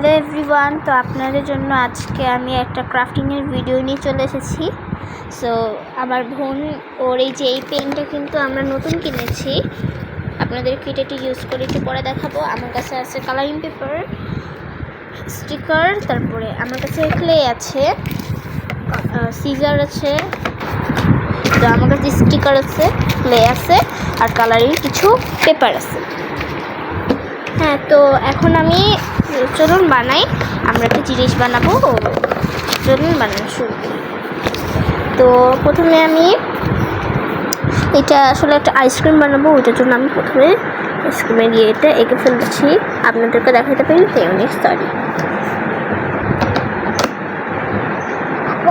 Hello everyone তো আপনাদের জন্য আজকে আমি একটা ক্রাফটিংয়ের ভিডিও নিয়ে চলে এসেছি। সো আমার বোন, ওর এই যে এই পেনটা কিন্তু আমরা নতুন কিনেছি। আপনাদের একটু ইউজ করে একটু পরে দেখাবো। আমার কাছে আছে কালারিং পেপার স্টিকার তারপরে আমার কাছে ক্লে আছে সিজার আছে, তো আমার কাছে স্টিকার আছে ক্লে আছে, আর কালারিং কিছু পেপার আছে। হ্যাঁ তো এখন আমি চলুন বানাই। আমরা একটা জিনিস বানাবো। চলুন বানানো শুরু। তো প্রথমে আমি এটা আসলে একটা আইসক্রিম বানাবো, ওইটার জন্য আমি প্রথমে আইসক্রিমের ইয়েটা এঁকে ফেলছি। আপনাদেরকে দেখাতে পারি তাই অনেক সরি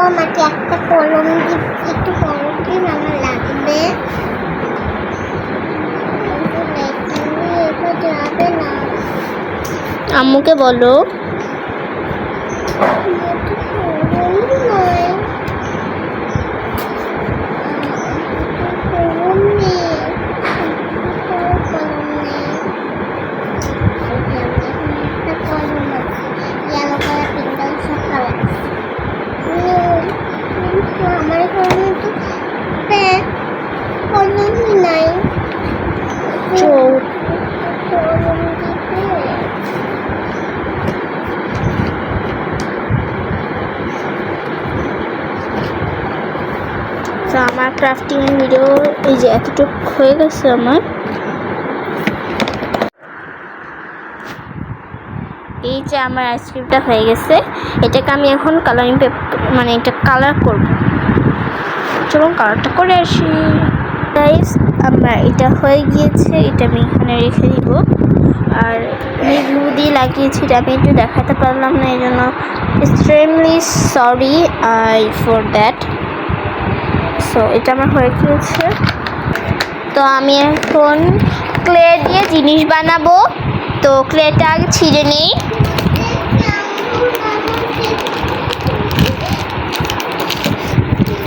আমাকে একটা কলম দি একটু কলম দিন আমার লাগবে এটা যাবে না আম্মুকে বলো কলম নয় কলম নেই কলম নেই একটা কলম আছে ইয়েলো কালার পিঙ্ক কালার সব কালার কিন্তু আমার নাই চোখ কলম দিতে তো আমার ক্রাফটিংয়ের ভিডিও এই যে এতটুকু হয়ে গেছে আমার। এই যে আমার আইসক্রিমটা হয়ে গেছে। এটাকে আমি এখন কালারিং পেপার মানে এটা কালার করব। চলুন কালারটা করে আসি। গাইস আমার এটা হয়ে গিয়েছে, এটা আমি এখানে রেখে দিব। আর আমি গ্লু দিয়ে লাগিয়েছি, এটা আমি একটু দেখাতে পারলাম না এই জন্য extremely sorry I for that so এটা আমার হয়ে গিয়েছে তো আমি এখন ক্লে দিয়ে জিনিস বানাবো। তো ক্লেটা আগে ছিঁড়ে নেই।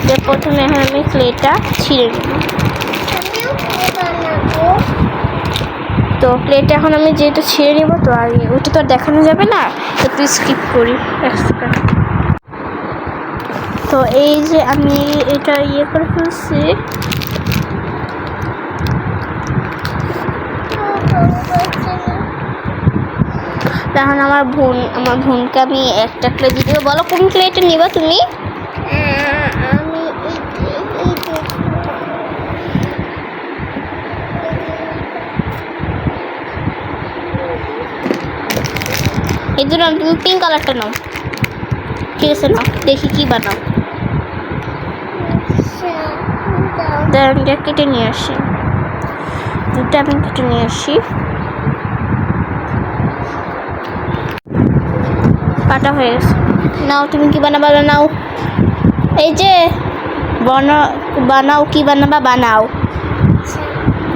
তো প্রথমে এখন আমি ক্লেটা ছিঁড়ে নেব। তো প্লেটটা এখন আমি যেহেতু ছিঁড়ে নিব, তো আগে ওটা তো আর দেখানো যাবে না। একটু স্কিপ করি। এক তো এই যে আমি এটা ইয়ে করে ফেলছি। তখন আমার বোন, আমার বোনকে আমি একটা ক্লে দিতে বলো, কোন ক্লেটা নিবা তুমি? এই জন্য তুমি পিঙ্ক কালারটা নাও। ঠিক আছে, নাও। দেখি কি বানাও। দাঁড়ান এটা কেটে নিয়ে আসি। দুটো আমি কেটে নিয়ে আসি। কাটা হয়ে গেছে। নাও, তুমি কি বানাবা নাও? এই যে, বনা, বানাও, কি বানাবা বানাও।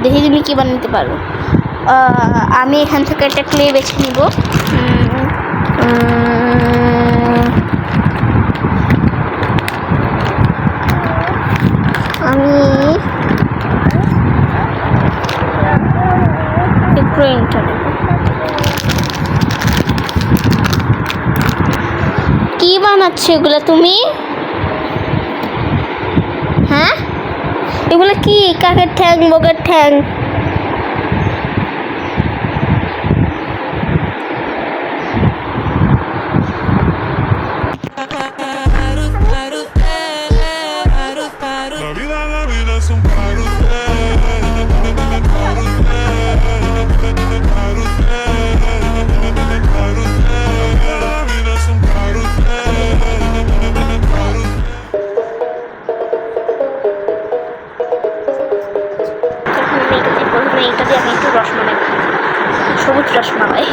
দেখি তুমি কি বানাতে পারো। আমি এখান থেকে একটা ক্লে বেছে নিব। নেব কি বানাচ্ছ এগুলো তুমি? হ্যাঁ? এগুলো কি? কাকের ঠ্যাং বকের ঠ্যাং? রসমালাই। সবুজ রসমালাই